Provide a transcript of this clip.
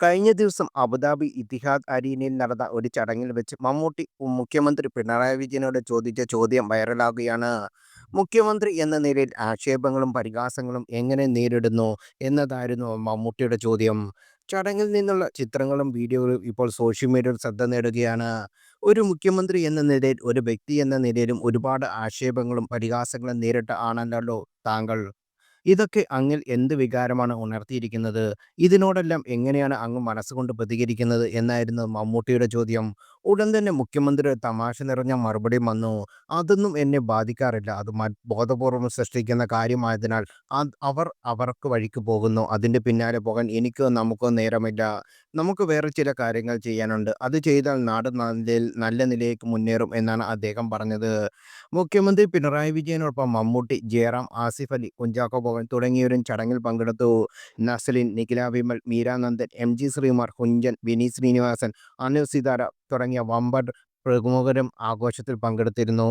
കഴിഞ്ഞ ദിവസം Abu Dhabi Ittihad അരീനയിൽ നടന്ന ഒരു ചടങ്ങിൽ വെച്ച് മമ്മൂട്ടി മുഖ്യമന്ത്രി പിണറായി വിജയനോട് ചോദിച്ച ചോദ്യം വൈറലാകുകയാണ്. മുഖ്യമന്ത്രി എന്ന നിലയിൽ ആക്ഷേപങ്ങളും പരിഹാസങ്ങളും എങ്ങനെ നേരിടുന്നു എന്നതായിരുന്നു മമ്മൂട്ടിയുടെ ചോദ്യം. ചടങ്ങിൽ നിന്നുള്ള ചിത്രങ്ങളും വീഡിയോകളും ഇപ്പോൾ സോഷ്യൽ മീഡിയയിൽ ശ്രദ്ധ നേടുകയാണ്. ഒരു മുഖ്യമന്ത്രി എന്ന നിലയിൽ ഒരു വ്യക്തി എന്ന നിലയിലും ഒരുപാട് ആക്ഷേപങ്ങളും പരിഹാസങ്ങളും നേരിട്ട ആണല്ലോ താങ്കൾ. ഇതൊക്കെ അങ്ങിൽ എന്ത് വികാരമാണ് ഉണർത്തിയിരിക്കുന്നത്? ഇതിനോടെല്ലാം എങ്ങനെയാണ് അങ്ങ് മനസ്സുകൊണ്ട് പ്രതികരിക്കുന്നത് എന്നായിരുന്നു മമ്മൂട്ടിയുടെ ചോദ്യം. ഉടൻ തന്നെ മുഖ്യമന്ത്രി തമാശ നിറഞ്ഞ മറുപടി വന്നു. "അതൊന്നും എന്നെ ബാധിക്കാറില്ല. അത് ബോധപൂർവം സൃഷ്ടിക്കുന്ന കാര്യമായതിനാൽ അവർ അവർക്ക് വഴിക്ക് പോകുന്നു. അതിന്റെ പിന്നാലെ പോകാൻ എനിക്കോ നമുക്കോ നേരമില്ല. നമുക്ക് വേറെ ചില കാര്യങ്ങൾ ചെയ്യാനുണ്ട്. അത് ചെയ്താൽ നാട് നല്ല നിലയിലേക്ക് മുന്നേറും" എന്നാണ് അദ്ദേഹം പറഞ്ഞത്. മുഖ്യമന്ത്രി പിണറായി വിജയനോടൊപ്പം മമ്മൂട്ടി, ജയറാം, ആസിഫ് അലി, കുഞ്ചാക്കോ ബോബൻ തുടങ്ങിയവരും ചടങ്ങിൽ പങ്കെടുത്തു. നസലിൻ നിഖില വിമൽ, മീരാനന്ദൻ എം. ജി. ശ്രീകുമാർ, കുഞ്ചൻ, വിനീത് ശ്രീനിവാസൻ, അനു സിതാര തുടങ്ങിയ വമ്പൻ പ്രമുഖരും ആഘോഷത്തിൽ പങ്കെടുത്തിരുന്നു.